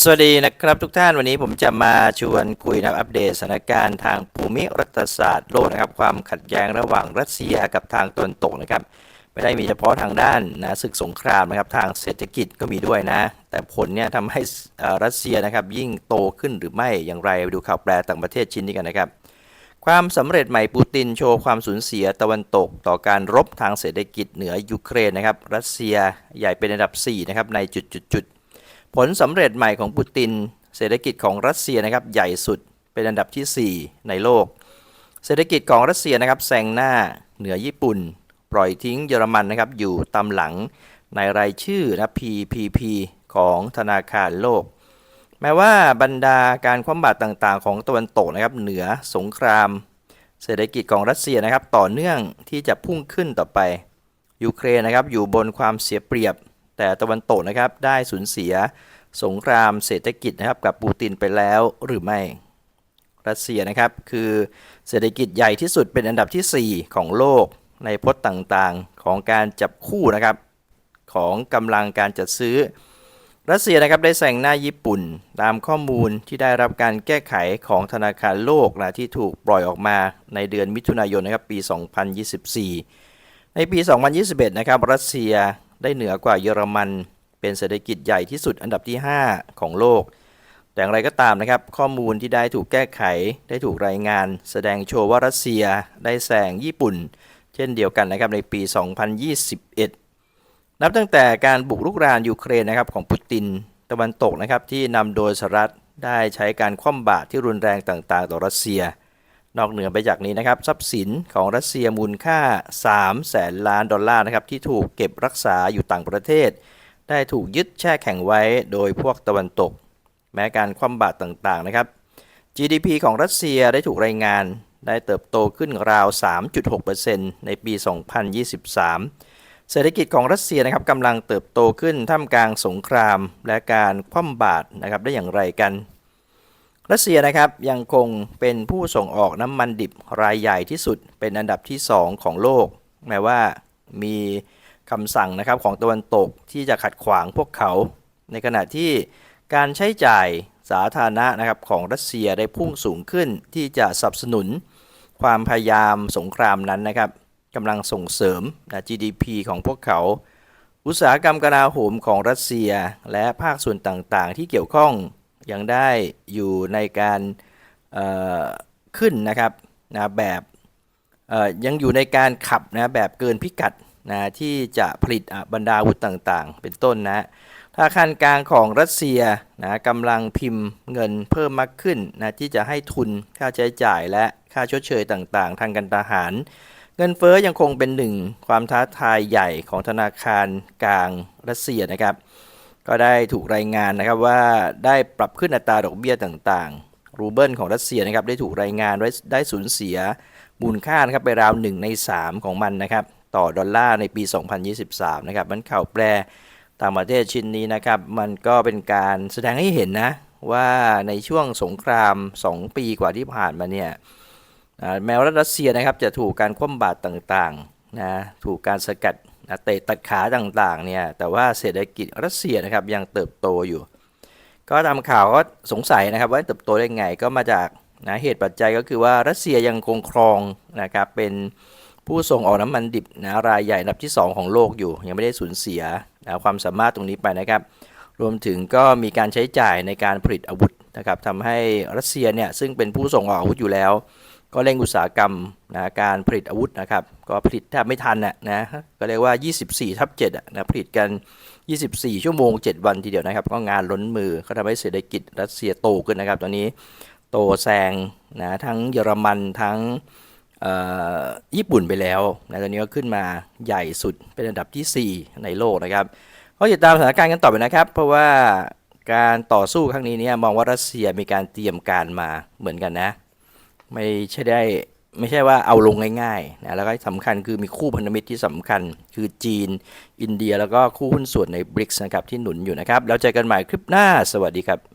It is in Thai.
สวัสดีนะครับทุกท่านวันนี้ผมจะมาชวนคุยนับอัปเดตสถานการณ์ทางภูมิรัฐศาสตร์โลกนะครับความขัดแย้งระหว่างรัสเซียกับทางตะวันตกนะครับไม่ได้มีเฉพาะทางด้านนะศึกสงครามนะครับทางเศรษฐกิจก็มีด้วยนะ แต่ผลเนี่ยทำให้รัสเซียนะครับยิ่งโตขึ้นหรือไม่อย่างไรไปดูข่าวแปลต่างประเทศชิ้นนี้กันนะครับความสำเร็จใหม่ปูตินโชว์ความสูญเสียตะวันตก ต่อการรบทางเศรษฐกิจเหนือยูเครนนะครับรัสเซียใหญ่เป็นอันดับ4นะครับในจุดๆ ผลสำเร็จใหม่ของปูติน เศรษฐกิจของรัสเซียนะครับใหญ่สุดเป็นอันดับทีสี่ 4 ในโลก เศรษฐกิจของรัสเซียนะครับแซงหน้าเหนือญี่ปุ่น ปล่อยทิ้งเยอรมันนะครับอยู่ตามหลังในรายชื่อนะ PPP ของธนาคารโลก แม้ว่าบรรดาการคว่ำบาตรต่างๆ ของตะวันตกนะครับเหนือสงคราม เศรษฐกิจของรัสเซียนะครับต่อเนื่องที่จะพุ่งขึ้นต่อไปยูเครนนะครับอยู่บนความเสียเปรียบ แต่ตะวันตกนะครับได้สูญเสียสงครามเศรษฐกิจนะครับกับปูตินไปแล้วหรือไม่ รัสเซียนะครับคือเศรษฐกิจใหญ่ที่สุดเป็นอันดับทีสี่ 4 ของโลกในพจน์ต่างๆของการจับคู่นะครับของกำลังการจัดซื้อ รัสเซียนะครับได้แซงหน้าญี่ปุ่น ตามข้อมูลที่ได้รับการแก้ไขของธนาคารโลกนะที่ถูกปล่อยออกมาในเดือนมิถุนายนนะครับปี 2024 ในปี 2021 นะครับรัสเซีย ได้เหนือกว่าเยอรมัน เป็นเศรษฐกิจใหญ่ที่สุดอันดับที่ 5 ของโลก แต่อย่างไรก็ตามนะครับ ข้อมูลที่ได้ถูกแก้ไข ได้ถูกรายงาน แสดงโชว์ว่ารัสเซียได้แซงญี่ปุ่น เช่นเดียวกันนะครับในปี 2021 นับตั้งแต่การบุกรุกรานยูเครนนะครับของปูตินตะวันตกนะครับที่นำโดยสหรัฐได้ใช้การคว่ำบาตรที่รุนแรงต่างๆ ต่อรัสเซีย นอกเหนือไปจากนี้นะครับทรัพย์สินของรัสเซียมูลค่า3แสนล้านดอลลาร์นะครับที่ถูกเก็บรักษาอยู่ต่างประเทศ ได้ถูกยึดแช่แข็งไว้โดยพวกตะวันตก แม้การคว่ำบาตรต่างๆนะครับ GDP ของรัสเซียได้ถูกรายงานได้เติบโตขึ้นราว 3.6%ในปี 2023 เศรษฐกิจของรัสเซียนะครับกำลังเติบโตขึ้นท่ามกลางสงคราม และการคว่ำบาตรนะครับได้อย่างไรกัน รัสเซียนะครับยังคงเป็นผู้ส่งออกน้ำมันดิบรายใหญ่ที่สุดเป็นอันดับที่ 2 ของโลก แม้ว่ามีคำสั่งนะครับของตะวันตกที่จะขัดขวางพวกเขา ในขณะที่การใช้จ่ายสาธารณะนะครับของรัสเซียได้พุ่งสูงขึ้นที่จะสนับสนุน ความพยายามสงครามนั้นนะครับกำลังส่งเสริมนะ GDP ของพวกเขา อุตสาหกรรมกลาโหมของรัสเซียและภาคส่วนต่างๆ ที่เกี่ยวข้อง ยังได้อยู่ในการขึ้นนะครับนะแบบยังอยู่ในการขับนะแบบเกินพิกัดนะที่จะผลิตบรรดาอาวุธต่างๆ เป็นต้นนะธนาคารกลางของรัสเซียนะกำลังพิมพ์เงินเพิ่มมากขึ้นนะที่จะให้ทุนค่าใช้จ่ายและค่าชดเชยต่างๆ ทางการทหาร เงินเฟ้อยังคงเป็นหนึ่งความท้าทายใหญ่ของธนาคารกลางรัสเซียนะครับ ก็ได้ถูกรายงานนะครับว่าได้ปรับขึ้นอัตราดอกเบี้ยต่างๆ รูเบิลของรัสเซียนะครับได้ถูกรายงานไว้ได้สูญเสียมูลค่านะครับไปราว 1 ใน 3 ของมันนะครับต่อดอลลาร์ในปี 2023 นะครับมันข่าวแปลต่างประเทศชิ้นนี้นะครับ มันก็เป็นการแสดงให้เห็นนะว่าในช่วงสงคราม 2 ปีกว่าที่ผ่านมาเนี่ยแม้ว่ารัสเซียนะครับจะถูกการคว่ำบาตรต่างๆนะถูกการสกัด นะเตะตัดขาต่างๆเนี่ยแต่ว่าเศรษฐกิจรัสเซียนะครับยังเติบโตอยู่ ก็ตามข่าวก็สงสัยนะครับว่าเติบโตได้ไงก็มาจากนะเหตุปัจจัยก็คือว่ารัสเซียยังคงครองนะครับเป็นผู้ส่งออกน้ำมันดิบนะรายใหญ่อันดับที่ 2 ของโลกอยู่ ยังไม่ได้สูญเสียนะความสามารถตรงนี้ไปนะครับ รวมถึงก็มีการใช้จ่ายในการผลิตอาวุธนะครับทำให้รัสเซียเนี่ยซึ่งเป็นผู้ส่งออกอาวุธอยู่แล้ว ก็เร่งอุตสาหกรรมนะการผลิตอาวุธนะครับก็ผลิตแทบไม่ทันน่ะนะก็เรียกว่า 24ทับ7นะผลิตกัน 24 ชั่วโมง 7 วันทีเดียวนะครับ ก็งานล้นมือก็ทำให้เศรษฐกิจรัสเซียโตขึ้นนะครับ ตอนนี้โตแซงนะทั้งเยอรมันทั้งญี่ปุ่นไปแล้วนะตอนนี้ก็ขึ้นมาใหญ่สุดเป็นอันดับทีสี่4 ในโลกนะครับก็ติดตามสถานการณ์กันต่อไปนะครับ เพราะว่าการต่อสู้ครั้งนี้เนี่ยมองว่ารัสเซียมีการเตรียมการมาเหมือนกันนะ ไม่ใช่ได้ไม่ใช่ว่าเอาลงง่ายๆนะแล้วก็สำคัญคือมีคู่พันธมิตรที่สำคัญ คือจีน อินเดียแล้วก็คู่หุ้นส่วนในบริกส์นะครับที่หนุนอยู่นะครับแล้วเจอกันใหม่คลิปหน้าสวัสดีครับ